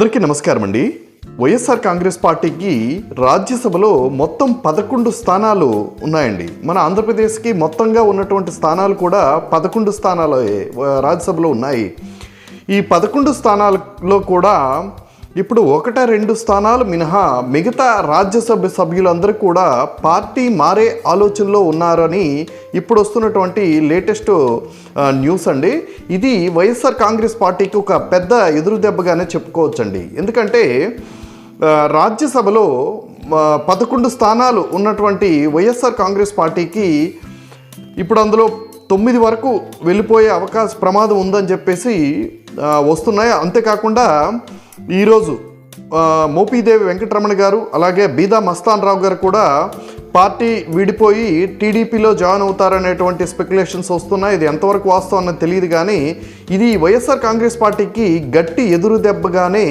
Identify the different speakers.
Speaker 1: అందరికీ నమస్కారం అండి. వైఎస్ఆర్ కాంగ్రెస్ పార్టీకి రాజ్యసభలో మొత్తం పదకొండు స్థానాలు ఉన్నాయండి. మన ఆంధ్రప్రదేశ్కి మొత్తంగా ఉన్నటువంటి స్థానాలు కూడా పదకొండు స్థానాలు రాజ్యసభలో ఉన్నాయి. ఈ పదకొండు స్థానాలలో కూడా ఇప్పుడు ఒకట రెండు స్థానాలు మినహా మిగతా రాజ్యసభ సభ్యులందరూ కూడా పార్టీ మారే ఆలోచనలో ఉన్నారని ఇప్పుడు వస్తున్నటువంటి లేటెస్ట్ న్యూస్ అండి. ఇది వైఎస్ఆర్ కాంగ్రెస్ పార్టీకి ఒక పెద్ద ఎదురు దెబ్బగానే చెప్పుకోవచ్చండి. ఎందుకంటే రాజ్యసభలో పదకొండు స్థానాలు ఉన్నటువంటి వైఎస్ఆర్ కాంగ్రెస్ పార్టీకి ఇప్పుడు అందులో తొమ్మిది వరకు వెళ్ళిపోయే అవకాశ ప్రమాదం ఉందని చెప్పేసి వస్తున్నాయి. అంతేకాకుండా ఈరోజు ఆ, మోపీదేవి వెంకటరమణ గారు అలాగే బీదా మస్తాన్ రావు గారు కూడా పార్టీ విడిపోయి టీడీపీలో జాయిన్ అవుతారనేటువంటి స్పెక్యులేషన్స్ వస్తున్నాయి. ఇది ఎంతవరకు వాస్తవం అన్నది తెలియదు కానీ ఇది వైఎస్ఆర్ కాంగ్రెస్ పార్టీకి గట్టి ఎదురు దెబ్బగానే